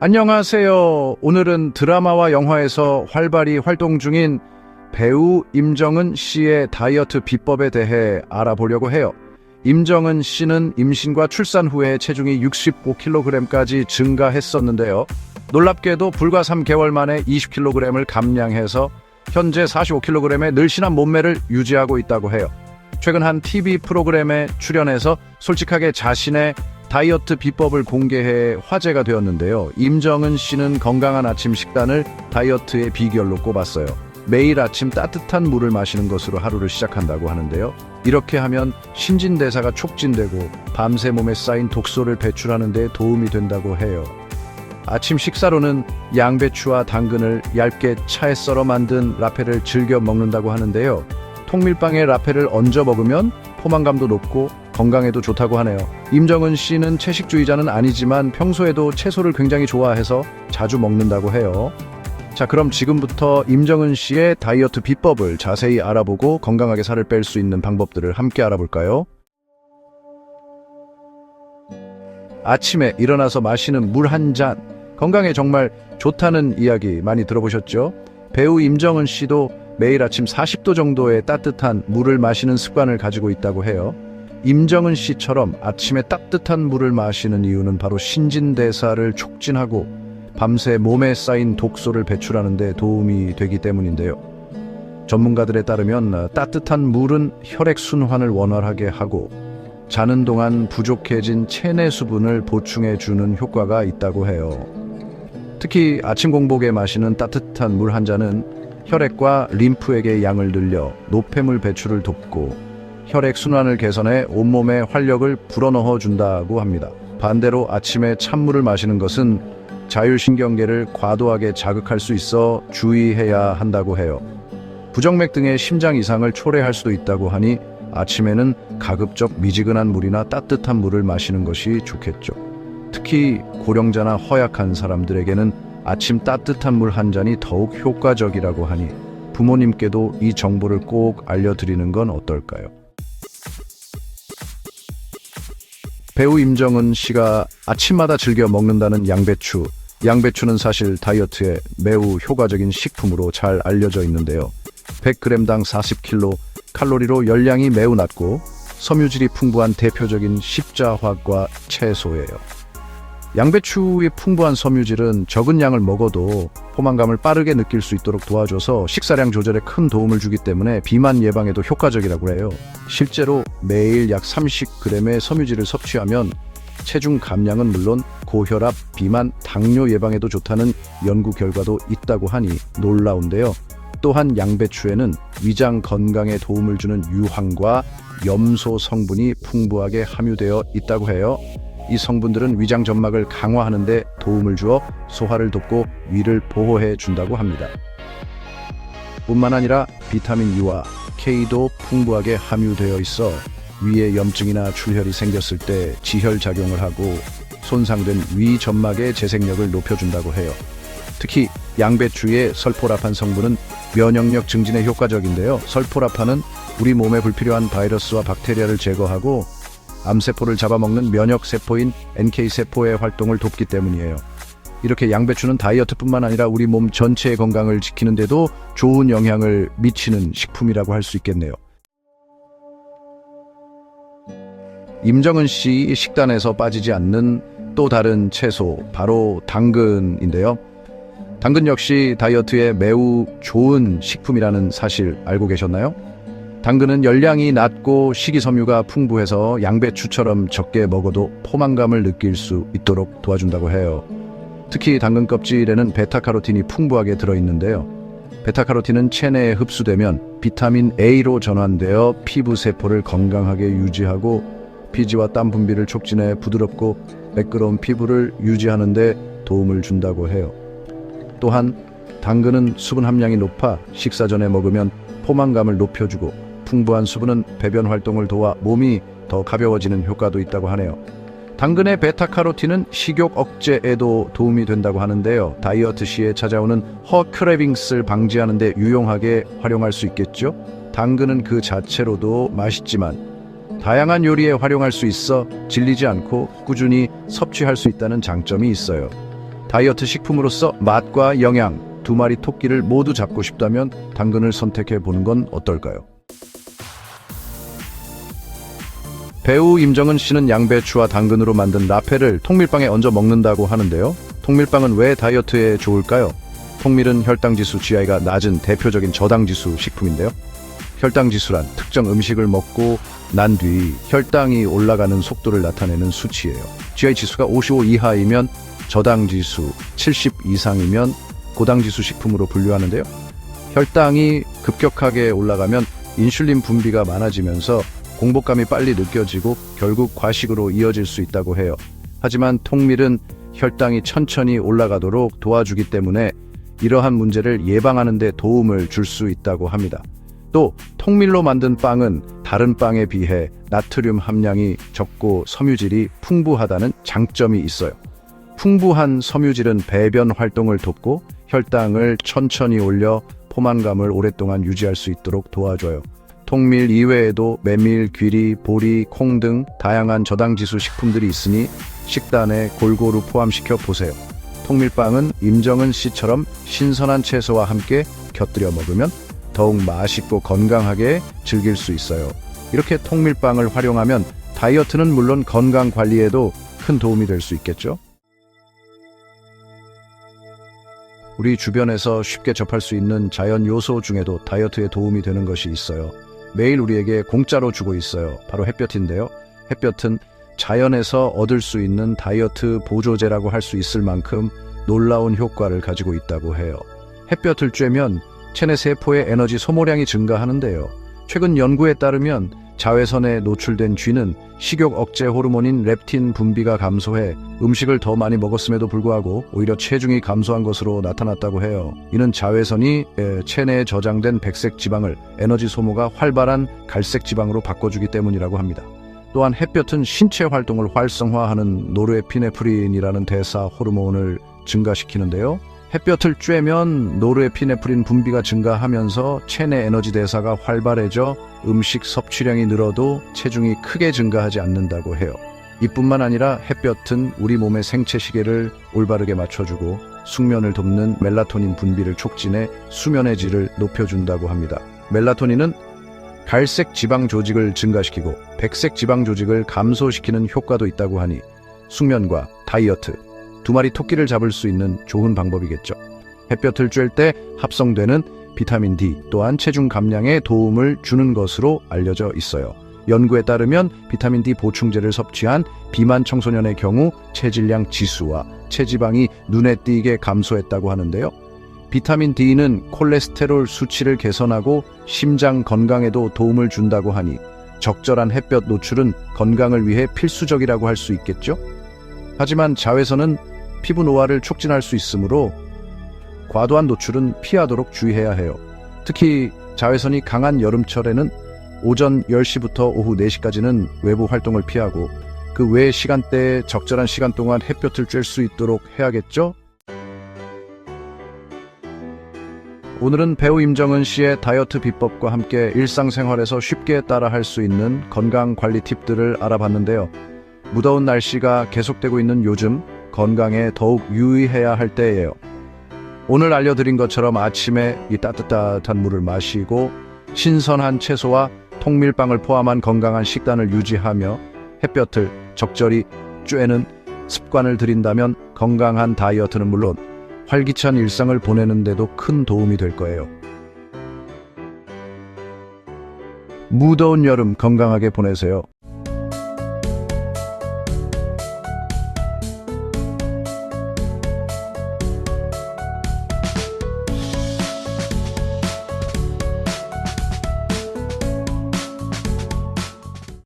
안녕하세요. 오늘은 드라마와 영화에서 활발히 활동 중인 배우 임정은 씨의 다이어트 비법에 대해 알아보려고 해요. 임정은 씨는 임신과 출산 후에 체중이 65kg까지 증가했었는데요. 놀랍게도 불과 3개월 만에 20kg을 감량해서 현재 45kg의 늘씬한 몸매를 유지하고 있다고 해요. 최근 한 TV 프로그램에 출연해서 솔직하게 자신의 다이어트 비법을 공개해 화제가 되었는데요. 임정은 씨는 건강한 아침 식단을 다이어트의 비결로 꼽았어요. 매일 아침 따뜻한 물을 마시는 것으로 하루를 시작한다고 하는데요. 이렇게 하면 신진대사가 촉진되고 밤새 몸에 쌓인 독소를 배출하는 데 도움이 된다고 해요. 아침 식사로는 양배추와 당근을 얇게 차에 썰어 만든 라페를 즐겨 먹는다고 하는데요. 통밀빵에 라페를 얹어 먹으면 포만감도 높고 건강에도 좋다고 하네요. 임정은 씨는 채식주의자는 아니지만 평소에도 채소를 굉장히 좋아해서 자주 먹는다고 해요. 자, 그럼 지금부터 임정은 씨의 다이어트 비법을 자세히 알아보고 건강하게 살을 뺄 수 있는 방법들을 함께 알아볼까요? 아침에 일어나서 마시는 물 한 잔. 건강에 정말 좋다는 이야기 많이 들어보셨죠? 배우 임정은 씨도 매일 아침 40도 정도의 따뜻한 물을 마시는 습관을 가지고 있다고 해요. 임정은 씨처럼 아침에 따뜻한 물을 마시는 이유는 바로 신진대사를 촉진하고 밤새 몸에 쌓인 독소를 배출하는 데 도움이 되기 때문인데요. 전문가들에 따르면 따뜻한 물은 혈액 순환을 원활하게 하고 자는 동안 부족해진 체내 수분을 보충해 주는 효과가 있다고 해요. 특히 아침 공복에 마시는 따뜻한 물 한 잔은 혈액과 림프액의 양을 늘려 노폐물 배출을 돕고 혈액 순환을 개선해 온몸에 활력을 불어넣어 준다고 합니다. 반대로 아침에 찬물을 마시는 것은 자율신경계를 과도하게 자극할 수 있어 주의해야 한다고 해요. 부정맥 등의 심장 이상을 초래할 수도 있다고 하니 아침에는 가급적 미지근한 물이나 따뜻한 물을 마시는 것이 좋겠죠. 특히 고령자나 허약한 사람들에게는 아침 따뜻한 물 한 잔이 더욱 효과적이라고 하니 부모님께도 이 정보를 꼭 알려드리는 건 어떨까요? 배우 임정은 씨가 아침마다 즐겨 먹는다는 양배추. 양배추는 사실 다이어트에 매우 효과적인 식품으로 잘 알려져 있는데요. 100g당 40kcal 칼로리로 열량이 매우 낮고 섬유질이 풍부한 대표적인 십자화과 채소예요. 양배추의 풍부한 섬유질은 적은 양을 먹어도 포만감을 빠르게 느낄 수 있도록 도와줘서 식사량 조절에 큰 도움을 주기 때문에 비만 예방에도 효과적이라고 해요. 실제로 매일 약 30g의 섬유질을 섭취하면 체중 감량은 물론 고혈압, 비만, 당뇨 예방에도 좋다는 연구 결과도 있다고 하니 놀라운데요. 또한 양배추에는 위장 건강에 도움을 주는 유황과 염소 성분이 풍부하게 함유되어 있다고 해요. 이 성분들은 위장 점막을 강화하는 데 도움을 주어 소화를 돕고 위를 보호해 준다고 합니다. 뿐만 아니라 비타민 U와 K도 풍부하게 함유되어 있어 위에 염증이나 출혈이 생겼을 때 지혈 작용을 하고 손상된 위 점막의 재생력을 높여준다고 해요. 특히 양배추의 설포라판 성분은 면역력 증진에 효과적인데요. 설포라판은 우리 몸에 불필요한 바이러스와 박테리아를 제거하고 암세포를 잡아먹는 면역세포인 NK세포의 활동을 돕기 때문이에요. 이렇게 양배추는 다이어트뿐만 아니라 우리 몸 전체의 건강을 지키는데도 좋은 영향을 미치는 식품이라고 할 수 있겠네요. 임정은 씨 식단에서 빠지지 않는 또 다른 채소, 바로 당근인데요. 당근 역시 다이어트에 매우 좋은 식품이라는 사실 알고 계셨나요? 당근은 열량이 낮고 식이섬유가 풍부해서 양배추처럼 적게 먹어도 포만감을 느낄 수 있도록 도와준다고 해요. 특히 당근 껍질에는 베타카로틴이 풍부하게 들어있는데요. 베타카로틴은 체내에 흡수되면 비타민 A로 전환되어 피부 세포를 건강하게 유지하고 피지와 땀 분비를 촉진해 부드럽고 매끄러운 피부를 유지하는 데 도움을 준다고 해요. 또한 당근은 수분 함량이 높아 식사 전에 먹으면 포만감을 높여주고 풍부한 수분은 배변 활동을 도와 몸이 더 가벼워지는 효과도 있다고 하네요. 당근의 베타카로틴은 식욕 억제에도 도움이 된다고 하는데요. 다이어트 시에 찾아오는 허크레빙스를 방지하는 데 유용하게 활용할 수 있겠죠? 당근은 그 자체로도 맛있지만 다양한 요리에 활용할 수 있어 질리지 않고 꾸준히 섭취할 수 있다는 장점이 있어요. 다이어트 식품으로서 맛과 영양 두 마리 토끼를 모두 잡고 싶다면 당근을 선택해 보는 건 어떨까요? 배우 임정은 씨는 양배추와 당근으로 만든 라페를 통밀빵에 얹어 먹는다고 하는데요. 통밀빵은 왜 다이어트에 좋을까요? 통밀은 혈당지수 GI가 낮은 대표적인 저당지수 식품인데요. 혈당지수란 특정 음식을 먹고 난 뒤 혈당이 올라가는 속도를 나타내는 수치예요. GI 지수가 55 이하이면 저당지수, 70 이상이면 고당지수 식품으로 분류하는데요. 혈당이 급격하게 올라가면 인슐린 분비가 많아지면서 공복감이 빨리 느껴지고 결국 과식으로 이어질 수 있다고 해요. 하지만 통밀은 혈당이 천천히 올라가도록 도와주기 때문에 이러한 문제를 예방하는 데 도움을 줄 수 있다고 합니다. 또 통밀로 만든 빵은 다른 빵에 비해 나트륨 함량이 적고 섬유질이 풍부하다는 장점이 있어요. 풍부한 섬유질은 배변 활동을 돕고 혈당을 천천히 올려 포만감을 오랫동안 유지할 수 있도록 도와줘요. 통밀 이외에도 메밀, 귀리, 보리, 콩 등 다양한 저당지수 식품들이 있으니 식단에 골고루 포함시켜 보세요. 통밀빵은 임정은 씨처럼 신선한 채소와 함께 곁들여 먹으면 더욱 맛있고 건강하게 즐길 수 있어요. 이렇게 통밀빵을 활용하면 다이어트는 물론 건강 관리에도 큰 도움이 될 수 있겠죠? 우리 주변에서 쉽게 접할 수 있는 자연 요소 중에도 다이어트에 도움이 되는 것이 있어요. 매일 우리에게 공짜로 주고 있어요. 바로 햇볕인데요. 햇볕은 자연에서 얻을 수 있는 다이어트 보조제라고 할 수 있을 만큼 놀라운 효과를 가지고 있다고 해요. 햇볕을 쬐면 체내 세포의 에너지 소모량이 증가하는데요. 최근 연구에 따르면 자외선에 노출된 쥐는 식욕 억제 호르몬인 렙틴 분비가 감소해 음식을 더 많이 먹었음에도 불구하고 오히려 체중이 감소한 것으로 나타났다고 해요. 이는 자외선이 에, 체내에 저장된 백색 지방을 에너지 소모가 활발한 갈색 지방으로 바꿔주기 때문이라고 합니다. 또한 햇볕은 신체 활동을 활성화하는 노르에피네프린이라는 대사 호르몬을 증가시키는데요. 햇볕을 쬐면 노르에피네프린 분비가 증가하면서 체내 에너지 대사가 활발해져 음식 섭취량이 늘어도 체중이 크게 증가하지 않는다고 해요. 이뿐만 아니라 햇볕은 우리 몸의 생체 시계를 올바르게 맞춰주고 숙면을 돕는 멜라토닌 분비를 촉진해 수면의 질을 높여준다고 합니다. 멜라토닌은 갈색 지방 조직을 증가시키고 백색 지방 조직을 감소시키는 효과도 있다고 하니 숙면과 다이어트 두 마리 토끼를 잡을 수 있는 좋은 방법이겠죠. 햇볕을 쬐을 때 합성되는 비타민 D 또한 체중 감량에 도움을 주는 것으로 알려져 있어요. 연구에 따르면 비타민 D 보충제를 섭취한 비만 청소년의 경우 체질량 지수와 체지방이 눈에 띄게 감소했다고 하는데요. 비타민 D는 콜레스테롤 수치를 개선하고 심장 건강에도 도움을 준다고 하니 적절한 햇볕 노출은 건강을 위해 필수적이라고 할 수 있겠죠? 하지만 자외선은 피부 노화를 촉진할 수 있으므로 과도한 노출은 피하도록 주의해야 해요. 특히 자외선이 강한 여름철에는 오전 10시부터 오후 4시까지는 외부 활동을 피하고 그 외 시간대에 적절한 시간 동안 햇볕을 쬐을 수 있도록 해야겠죠? 오늘은 배우 임정은 씨의 다이어트 비법과 함께 일상생활에서 쉽게 따라할 수 있는 건강 관리 팁들을 알아봤는데요. 무더운 날씨가 계속되고 있는 요즘 건강에 더욱 유의해야 할 때예요. 오늘 알려드린 것처럼 아침에 이 따뜻한 물을 마시고 신선한 채소와 통밀빵을 포함한 건강한 식단을 유지하며 햇볕을 적절히 쬐는 습관을 들인다면 건강한 다이어트는 물론 활기찬 일상을 보내는데도 큰 도움이 될 거예요. 무더운 여름 건강하게 보내세요.